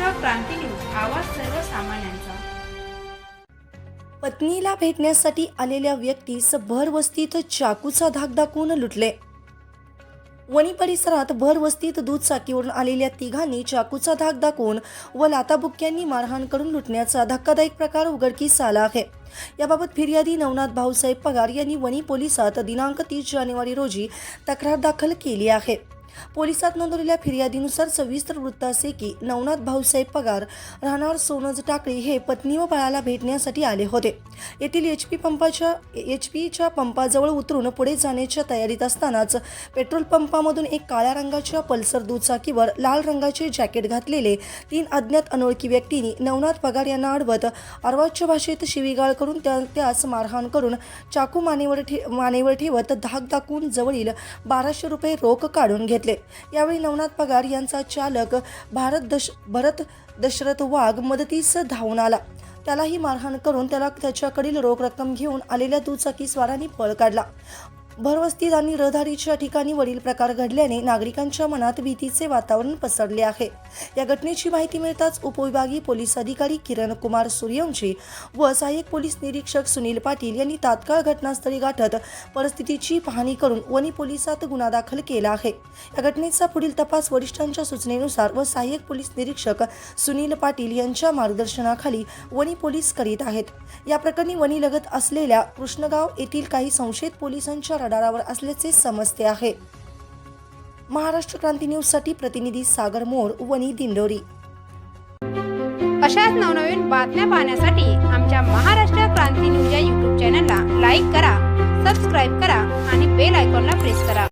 Maharashtra Kranti news आवाज सर्वसामान्यांचा. पत्नीला भेटण्यासाठी आलेल्या व्यक्तीस भर वस्तीत चाकूचा धाक दाखवून लुटले. वणी परिसरात भर वस्तीत दूध चाकीवरून आलेल्या तिघांनी चाकूचा धाक दाखवून व लाताबुक्क्यांनी मारहाण करून लुटण्याचा धक्कादायक प्रकार उघडकीस आला आहे. याबाबत फिर्यादी नवनाथ भाऊसाहेब पगार यांनी वणी पोलिसात दिनांक तीस जानेवारी रोजी तक्रार दाखल केली आहे. पोलिसात नोंदवलेल्या फिर्यादीनुसार सविस्तर वृत्त असे की नवनाथ भाऊसाहेब पगार राहणार सोनज टाकळी हे पत्नी व बाळाला भेटण्यासाठी आले होते. येथील एच पी पंपाच्या एच पीच्या पंपाजवळ उतरून पुढे जाण्याच्या तयारीत असतानाच पेट्रोल पंपामधून एक काळ्या रंगाच्या पल्सर दुचाकीवर लाल रंगाचे जॅकेट घातलेले तीन अज्ञात अनोळखी व्यक्तींनी नवनाथ पगार यांना अडवत अर्वाच्य भाषेत शिवीगाळ करून त्या त्यास मारहाण करून चाकू मानेवर ठे मानेवर ठेवत धाक दाखवून जवळील बाराशे रुपये रोख काढून घेतले. यावेळी नवनाथ पगार यांचा चालक भारत दश भरत दशरथ वाघ मदतीस धावून आला. त्यालाही मारहाण करून त्याला त्याच्याकडील रोख रक्कम घेऊन आलेल्या दुचाकी स्वारांनी पळ काढला. भरवस्तीत आणि रहदारीच्या ठिकाणी वडील प्रकार घडल्याने नागरिकांच्या मनात भीतीचे वातावरण पसरले आहे. या घटनेची माहिती मिळताच उपविभागीय पोलीस अधिकारी किरण कुमार सूर्यवंशी व सहाय्यक पोलीस निरीक्षक सुनील पाटील यांनी तात्काळ घटनास्थळी गाठत परिस्थितीची पाहणी करून वणी पोलिसात गुन्हा दाखल केला आहे. या घटनेचा पुढील तपास वरिष्ठांच्या सूचनेनुसार व सहाय्यक पोलीस निरीक्षक सुनील पाटील यांच्या मार्गदर्शनाखाली वणी पोलीस करीत आहेत. या प्रकरणी वणीलगत असलेल्या कृष्णगाव येथील काही संशयित पोलिसांच्या रडारावर असल्याचे समजते आहे. महाराष्ट्र क्रांती न्यूजसाठी प्रतिनिधी सागर मोर वनी दिंडोरी. अशाच नवनवीन बातम्या पाहण्यासाठी आमच्या महाराष्ट्र क्रांती न्यूज या यूट्यूब चॅनलला लाईक करा सबस्क्राईब करा आणि बेल आयकॉनला प्रेस करा.